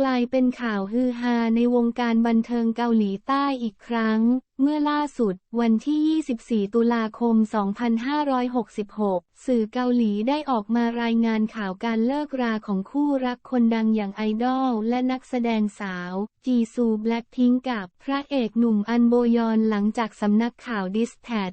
กลายเป็นข่าวฮือฮาในวงการบันเทิงเกาหลีใต้อีกครั้ง เมื่อล่าสุดวันที่ 24 ตุลาคม 2566 สื่อเกาหลีได้ออกมารายงานข่าวการเลิกราของคู่รักคนดังอย่างไอดอลและนักแสดงสาว จีซูแบล็คพิงกับพระเอกหนุ่มอันโบยอนหลังจากสำนักข่าวดิสแทด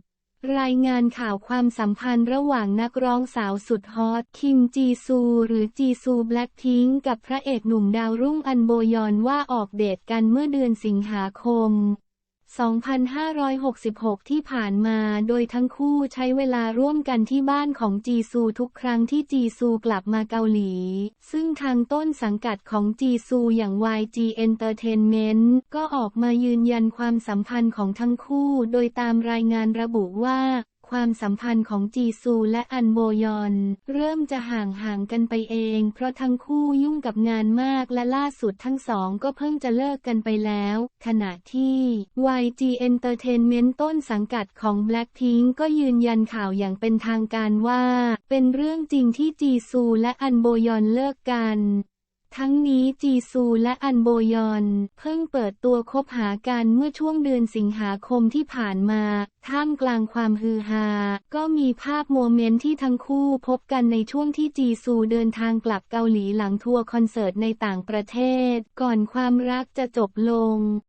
รายงานข่าวความสัมพันธ์ระหว่างนักร้องสาวสุดฮอต คิมจีซูหรือจีซูแบล็คพิงกับพระเอกหนุ่มดาวรุ่งอันโบยอนว่าออกเดทกันเมื่อเดือนสิงหาคม 2566 ที่ผ่านมา โดยทั้งคู่ใช้เวลาร่วมกันที่บ้านของจีซูทุกครั้งที่จีซูกลับมาเกาหลี ซึ่งทางต้นสังกัดของจีซูอย่าง YG Entertainment ก็ออกมายืนยันความสัมพันธ์ของทั้งคู่ โดยตามรายงานระบุว่า ความสัมพันธ์ของจีซูและอันโบยอน เริ่มจะห่างห่างกันไปเอง เพราะทั้งคู่ยุ่งกับงานมากและล่าสุดทั้งสองก็เพิ่งจะเลิกกันไปแล้ว ขณะที่ YG Entertainment ต้นสังกัดของ Blackpink ก็ยืนยันข่าวอย่างเป็นทางการว่า เป็นเรื่องจริงที่จีซูและอันโบยอนเลิกกัน ทั้งนี้จีซูและอันโบยอน เพิ่งเปิดตัวคบหากันเมื่อช่วงเดือนสิงหาคมที่ผ่านมา ท่ามกลางความฮือฮา ก็มีภาพโมเมนต์ที่ทั้งคู่พบกันในช่วงที่จีซูเดินทางกลับเกาหลีหลังทัวร์คอนเสิร์ตในต่างประเทศ ก่อนความรักจะจบลง